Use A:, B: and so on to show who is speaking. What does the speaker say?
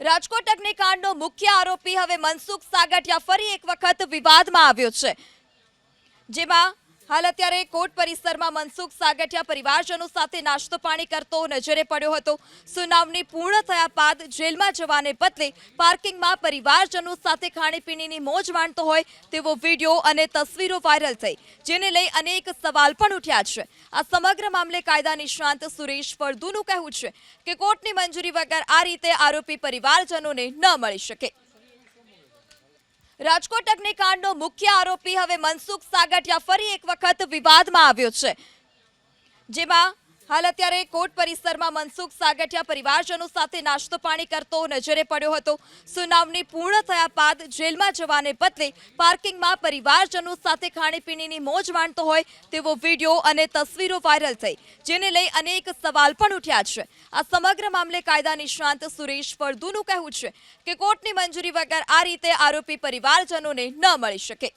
A: રાજકોટ અગ્નિકાંડનો મુખ્ય આરોપી હવે મનસુખ સાગઠિયા ફરી એક વખત વિવાદમાં આવ્યો છે. જેમાં હાલ અત્યારે કોર્ટ પરિસરમાં મનસુખ સાગઠિયા પરિવારજનો સાથે નાસ્તો પાણી કરતો નજરે પડ્યો હતો. સુનાવણી પૂર્ણ થયા બાદ જેલમાં જવાને બદલે પાર્કિંગમાં પરિવારજનો સાથે ખાણીપીણીની મોજ માણતો હોય તેવો વીડિયો અને તસવીરો વાયરલ થઈ, જેને લઈ અનેક સવાલ પણ ઉઠ્યા છે. આ સમગ્ર મામલે કાયદા નિષ્ણાંત સુરેશ ફળદુનું કહેવું છે કે કોર્ટની મંજૂરી વગર આ રીતે આરોપી પરિવારજનોને ન મળી શકે. રાજકોટ અગ્નિકાંડનો મુખ્ય આરોપી હવે મનસુખ સાગઠિયા ફરી એક વખત વિવાદમાં આવ્યો છે. જેમાં હાલ અત્યારે કોર્ટ પરિસરમાં મનસુખ સાગઠિયા પરિવારજનો સાથે નાસ્તો પાણી કરતો નજરે પડ્યો હતો. સુનાવણી પૂર્ણ થયા બાદ જેલમાં જવાને બદલે પાર્કિંગમાં પરિવારજનો સાથે ખાણીપીણીની મોજ માણતો હોય તેવો વીડિયો અને તસવીરો વાયરલ થઈ, જેને લઈ અનેક સવાલ પણ ઉઠ્યા છે. આ સમગ્ર મામલે કાયદા નિષ્ણાંત સુરેશ ફળદુનું કહેવું છે કે કોર્ટની મંજૂરી વગર આ રીતે આરોપી પરિવારજનોને ન મળી શકે.